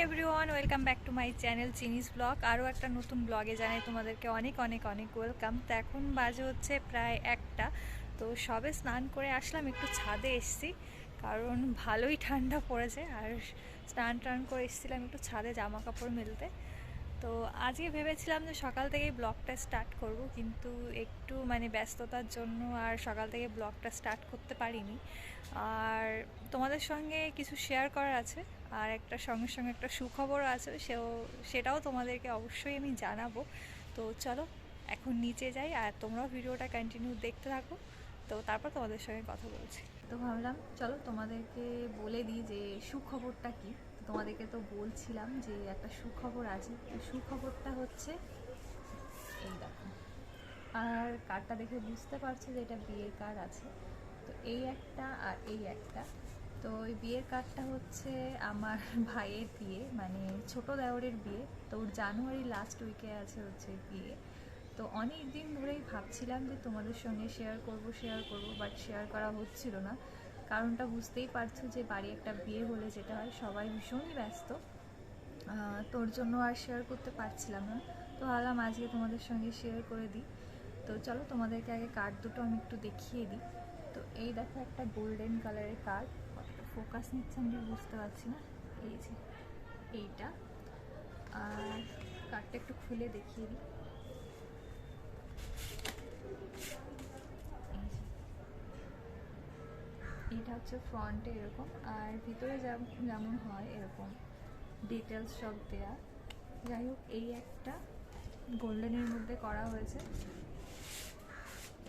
Everyone, welcome back to my channel চিনিস blog. আরও একটা নতুন ব্লগে জানাই তোমাদেরকে অনেক অনেক অনেক ওয়েলকাম। তো এখন বাজে হচ্ছে প্রায় একটা। তো সবে স্নান করে আসলাম, একটু ছাদে এসছি, কারণ ভালোই ঠান্ডা পড়েছে। আর স্নান টান করে এসেছিলাম একটু ছাদে জামা কাপড় মেলতে। তো আজকে ভেবেছিলাম যে সকাল থেকেই ব্লগটা স্টার্ট করব, কিন্তু একটু মানে ব্যস্ততার জন্য আর সকাল থেকে ব্লগটা স্টার্ট করতে পারিনি। আর তোমাদের সঙ্গে কিছু শেয়ার করার আছে? আর একটা সঙ্গে সঙ্গে একটা সুখবর আছে, সেও, সেটাও তোমাদেরকে অবশ্যই আমি জানাব। তো চলো, এখন নিচে যাই আর তোমরাও ভিডিওটা কন্টিনিউ দেখতে থাকো। তো তারপর তোমাদের সঙ্গে কথা বলছি। তো ভাবলাম, চলো তোমাদেরকে বলে দিই যে সুখবরটা কি? তোমাদেরকে তো বলছিলাম যে একটা সুখবর আছে। তো সুখবরটা হচ্ছে, এই দেখো। আর কার্ডটা দেখে বুঝতে পারছ যে এটা বিয়ের কার্ড আছে। তো এই একটা আর এই একটা। তো ওই বিয়ের কার্ডটা হচ্ছে আমার ভাইয়ের বিয়ে মানে ছোট দেওরের বিয়ে। তো ওর জানুয়ারি লাস্ট উইকে আছে হচ্ছে বিয়ে। তো অনেক দিন ধরেই ভাবছিলাম যে তোমাদের সঙ্গে শেয়ার করব শেয়ার করব বাট শেয়ার করা হচ্ছিল না। কারণটা বুঝতেই পারছ যে বাড়ি একটা বিয়ে হলে যেটা হয়, সবাই ভীষণই ব্যস্ত। তোর জন্য আর শেয়ার করতে পারছিলাম না। তো ভাবলাম আজকে তোমাদের সঙ্গে শেয়ার করে দিই। তো চলো তোমাদেরকে আগে কার্ড দুটো আমি একটু দেখিয়ে দিই। তো এই দেখো একটা গোল্ডেন কালারের কার্ড ফোকাস নিচ্ছে, আমি বুঝতে পারছি না। এই যে, এইটা। আর কার্ডটা একটু খুলে দেখিয়ে দিই। এটা হচ্ছে ফ্রন্টে এরকম, আর ভিতরে যেমন হয় এরকম। ডিটেলস সব দেয়া। যাই হোক, এই একটা গোল্ডেনের মধ্যে করা হয়েছে।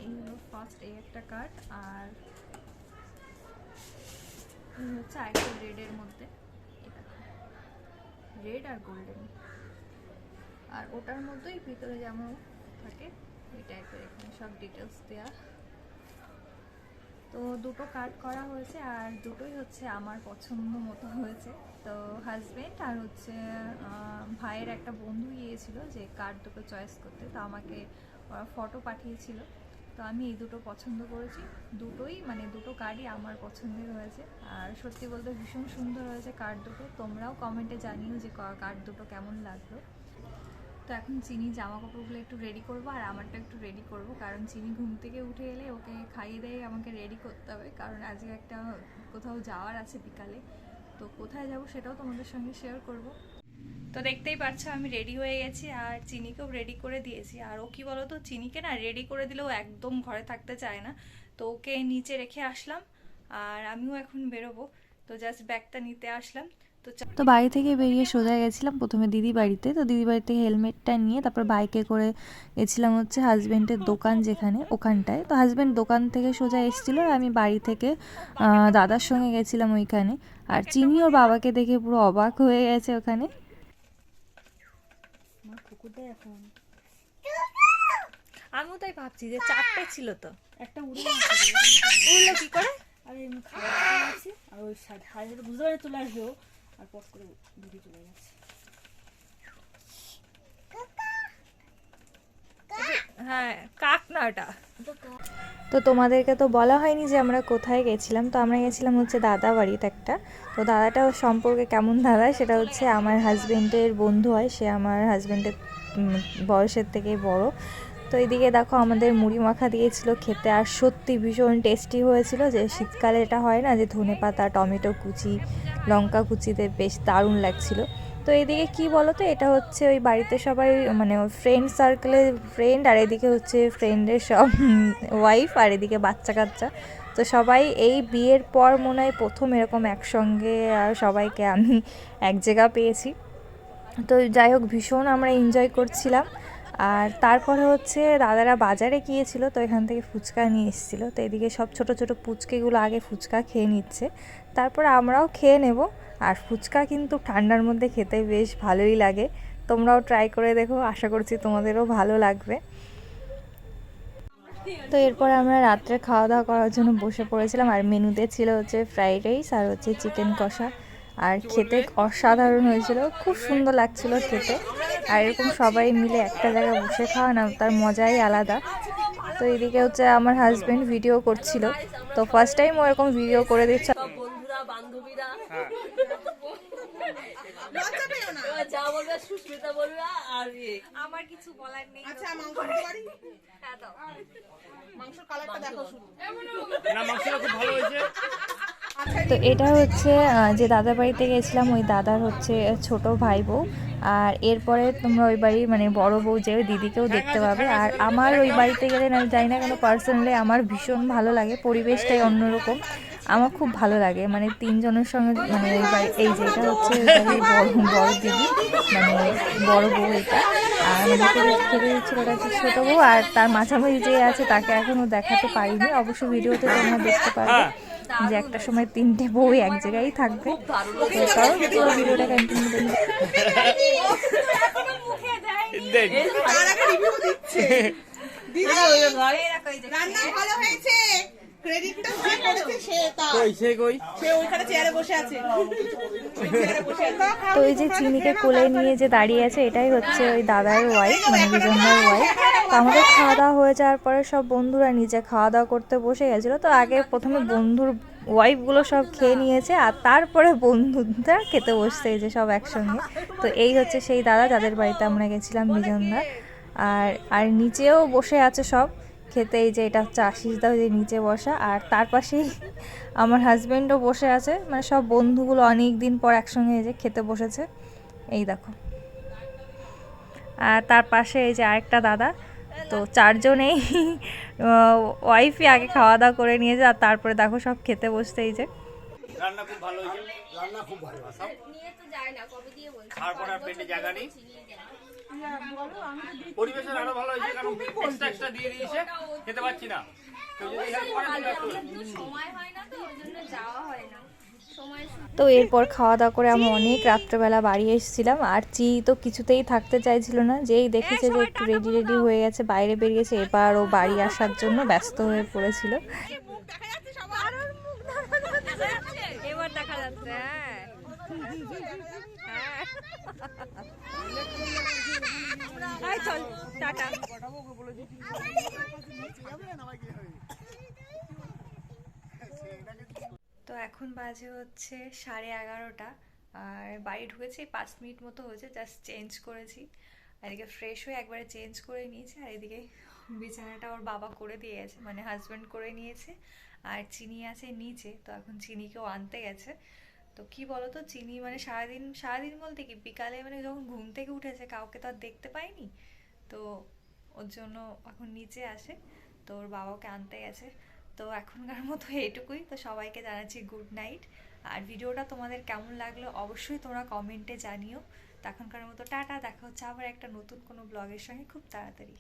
এই হলো ফার্স্ট এই একটা কার্ড আর হচ্ছে আরেকটা রেডের মধ্যে। রেড আর গোল্ডেন। আর ওটার মধ্যেই ভিতরে যেমন থাকে ওই টাইপের এখানে সব ডিটেলস দেয়া। তো দুটো কার্ড করা হয়েছে আর দুটোই হচ্ছে আমার পছন্দ মতো হয়েছে। তো হাজবেন্ড আর হচ্ছে ভাইয়ের একটা বন্ধু গিয়েছিল যে কার্ড দুটো চয়েস করতে। তো আমাকে ফটো পাঠিয়েছিল। তো আমি এই দুটো পছন্দ করেছি। দুটোই মানে দুটো কার্ডই আমার পছন্দের হয়েছে। আর সত্যি বলতে ভীষণ সুন্দর হয়েছে কার্ড দুটো। তোমরাও কমেন্টে জানিও যে কার্ড দুটো কেমন লাগল। তো এখন চিনি জামা কাপড়গুলো একটু রেডি করব, আর আমারটা একটু রেডি করব। কারণ চিনি ঘুম থেকে উঠে এলে ওকে খাইয়ে দিয়ে আমাকে রেডি করতে হবে। কারণ আজকে একটা কোথাও যাওয়ার আছে বিকালে। তো কোথায় যাব সেটাও তোমাদের সঙ্গে শেয়ার করব। তো দেখতেই পাচ্ছ আমি রেডি হয়ে গেছি আর চিনিকেও রেডি করে দিয়েছি। আর ও কি বলো তো চিনিকে না রেডি করে দিলেও একদম ঘরে থাকতে চায় না। তো ওকে নিচে রেখে আসলাম আর আমিও এখন বেরোবো। তো জাস্ট ব্যাগটা নিতে আসলাম। তো তো বাড়ি থেকে বেরিয়ে সোজা গেছিলাম প্রথমে দিদি বাড়িতে। তো দিদি বাড়ি থেকে হেলমেটটা নিয়ে তারপর বাইকে করে গেছিলাম হচ্ছে হাজব্যান্ডের দোকান যেখানে, ওখানটায়। তো হাজব্যান্ড দোকান থেকে সোজা এসেছিল আর আমি বাড়ি থেকে দাদার সঙ্গে গেছিলাম ওইখানে। আর চিনি ওর বাবাকে দেখে পুরো অবাক হয়ে গেছে ওখানে। আমিও তাই ভাবছি যে চারটে ছিল তো। একটা উড়ে গেছে কি করে? আর এমনি খাওয়া আর ওই সাইড হাজার বুঝতে পারে চলে আসবে আর পট করে ঘুরে চলে গেছে। হ্যাঁ কাক না ওটা তো তোমাদেরকে তো বলা হয়নি যে আমরা কোথায় গেছিলাম, তো আমরা গেছিলাম হচ্ছে দাদা বাড়িতে একটা। তো দাদাটা সম্পর্কে কেমন দাদা? সেটা হচ্ছে আমার হাজবেন্ডের বন্ধু হয়, সে আমার হাজবেন্ডের বয়সের থেকে বড়। তো এদিকে দেখো আমাদের মুড়ি মাখা দিয়েছিল খেতে, আর সত্যি ভীষণ টেস্টি হয়েছিল যে শীতকালে এটা হয় না যে ধনে পাতা টমেটো কুচি, লঙ্কা কুচিতে বেশ দারুণ লাগছিল। তো এদিকে কি বলো তো এটা হচ্ছে ওই বাড়িতে সবাই মানে ফ্রেন্ড সার্কেলের ফ্রেন্ড আর এদিকে হচ্ছে ফ্রেন্ডের সব ওয়াইফ আর এদিকে বাচ্চা কাচ্চা। তো সবাই এই বিয়ের পর মনে হয় প্রথম এরকম একসঙ্গে আর সবাইকে আমি এক জায়গা পেয়েছি। তো যাই হোক, ভীষণ আমরা এনজয় করছিলাম। আর তারপরে হচ্ছে দাদারা বাজারে গিয়েছিল, তো এখান থেকে ফুচকা নিয়ে এসেছিল। তো এদিকে সব ছোট ছোট পুচকেগুলো আগে ফুচকা খেয়ে নিচ্ছে। তারপর আমরাও খেয়ে নেব। আর ফুচকা কিন্তু ঠান্ডার মধ্যে খেতে বেশ ভালোই লাগে। তোমরাও ট্রাই করে দেখো, আশা করছি তোমাদেরও ভালো লাগবে। তো এরপর আমরা রাত্রে খাওয়া দাওয়া করার জন্য বসে পড়েছিলাম, আর মেনুতে ছিল হচ্ছে ফ্রাইড রাইস আর হচ্ছে চিকেন কষা। আর খেতে অসাধারণ হয়েছিল, খুব সুন্দর লাগছিল খেতে। আর এরকম সবাই মিলে একটা জায়গায় বসে খাওয়া না, তার মজাই আলাদা। তো এদিকে হচ্ছে আমার হাজব্যান্ড ভিডিও করছিল। তো ফার্স্ট টাইম ও এরকম ভিডিও করে দিচ্ছে বন্ধুরা বান্ধবীরা লজ্জা পেও না এবার যা বলবে সুস্মিতা বলবে আর ইয়ে। আমার কিছু বলার নেই। আচ্ছা মাংস হ্যাঁ দাও। মাংসের কালারটা দেখো শুধু না মাংসটা খুব ভালো হয়েছে। তো এটা হচ্ছে যে দাদার বাড়িতে গেছিলাম ওই দাদার হচ্ছে ছোট ভাই বউ আর এরপরে তোমরা ওই বাড়ির মানে বড় বউ যে দিদিকেও দেখতে পাবে। আর আমার ওই বাড়িতে গেলে না আমি জানি না কেন পার্সোনালি আমার ভীষণ ভালো লাগে পরিবেশটাই অন্যরকম। আমার খুব ভালো লাগে। মানে তিনজনের সঙ্গে মানে এই যে এটা হচ্ছে বড় বড় দিদি মানে বড় বউ এটা। আর আমাদেরকে খেতে দিচ্ছিল হচ্ছে ছোটো বউ আর তার মাঝামাঝি যে আছে তাকে এখনও দেখাতে পারিনি। অবশ্য ভিডিওতে তোমরা দেখতে পারবে যে একটা সময় তিনটে বউ এক জায়গায় থাকবে। কারণ ভিডিওটা কন্টিনিউ দিদি রান্না ভালো হয়েছে। ক্রেডিটটা যে করেছে সে তার কই সে কই? সে ওইখানে চেয়ারে বসে আছে। তো ওই যে চিনিকে কোলে নিয়ে যে দাঁড়িয়ে আছে এটাই হচ্ছে ওই দাদার ওয়াইফ মানে বিজনদার ওয়াইফ তো আমাদের খাওয়া দাওয়া হয়ে যাওয়ার পরে সব বন্ধুরা নিচে খাওয়া দাওয়া করতে বসে গেছিল। তো আগে প্রথমে বন্ধুর ওয়াইফগুলো সব খেয়ে নিয়েছে আর তারপরে বন্ধুরা খেতে বসছে এই যে সব একসঙ্গে। তো এই হচ্ছে সেই দাদা যাদের বাড়িতে আমরা গেছিলাম বিজনদা। আর আর নিচেও বসে আছে সব। খেতে এই যে এটা হচ্ছে আশিস দা ওই যে নিচে বসা। আর তার পাশেই আমার হাজব্যান্ডও বসে আছে। মানে সব বন্ধুগুলো অনেক দিন পর একসঙ্গে এই যে খেতে বসেছে। এই দেখো। আর তার পাশে এই যে আরেকটা দাদা। তো চারজনেই ওয়াইফই আগে খাওয়া দাওয়া করে নিয়েছে আর তারপরে দেখো সব খেতে বসতে এই যে। রান্না খুব ভালো হয়েছে। রান্না খুব ভালো তারপরে আর পেটে জায়গা নেই। পরিবেশের আরও ভালো হয়েছে কারণ এক্সট্রা এক্সট্রা দিয়ে দিয়েছে খেতে পাচ্ছি না। তো এরপর খাওয়া দাওয়া করে আমি অনেক রাত্রেবেলা বাড়ি এসেছিলাম আর চি তো কিছুতেই থাকতে চাইছিল না যেই দেখেছে যে একটু রেডি রেডি হয়ে গেছে বাইরে বেরিয়েছে এবার ও বাড়ি আসার জন্য ব্যস্ত হয়ে পড়েছিল। এবার দেখা যাচ্ছে চল, টাটা। তো এখন বাজে হচ্ছে সাড়ে এগারোটা, আর বাড়ি ঢুকেছি, পাঁচ মিনিট মতো হয়েছে জাস্ট চেঞ্জ করেছি। আর এদিকে ফ্রেশ হয়ে একবারে চেঞ্জ করে নিয়েছি, আর এদিকে বিছানাটা ওর বাবা করে দিয়ে গেছে মানে হাজব্যান্ড করে নিয়েছে, আর চিনি আছে নিচে, তো এখন চিনিকেও আনতে গেছে। তো কি বলতো, চিনি মানে সারাদিন সারাদিন বলতে কি, বিকালে মানে যখন ঘুম থেকে উঠেছে, কাউকে তো আর দেখতে পাইনি। তো ওর জন্য এখন নিচে আসে তো ওর বাবাকে আনতে গেছে। তো এখনকার মতো এইটুকুই, তো সবাইকে জানাচ্ছি গুড নাইট আর ভিডিওটা তোমাদের কেমন লাগল অবশ্যই তোমরা কমেন্টে জানিও। তো এখনকার মতো টাটা, দেখা হচ্ছে আবার একটা নতুন কোনো ব্লগের সঙ্গে খুব তাড়াতাড়ি।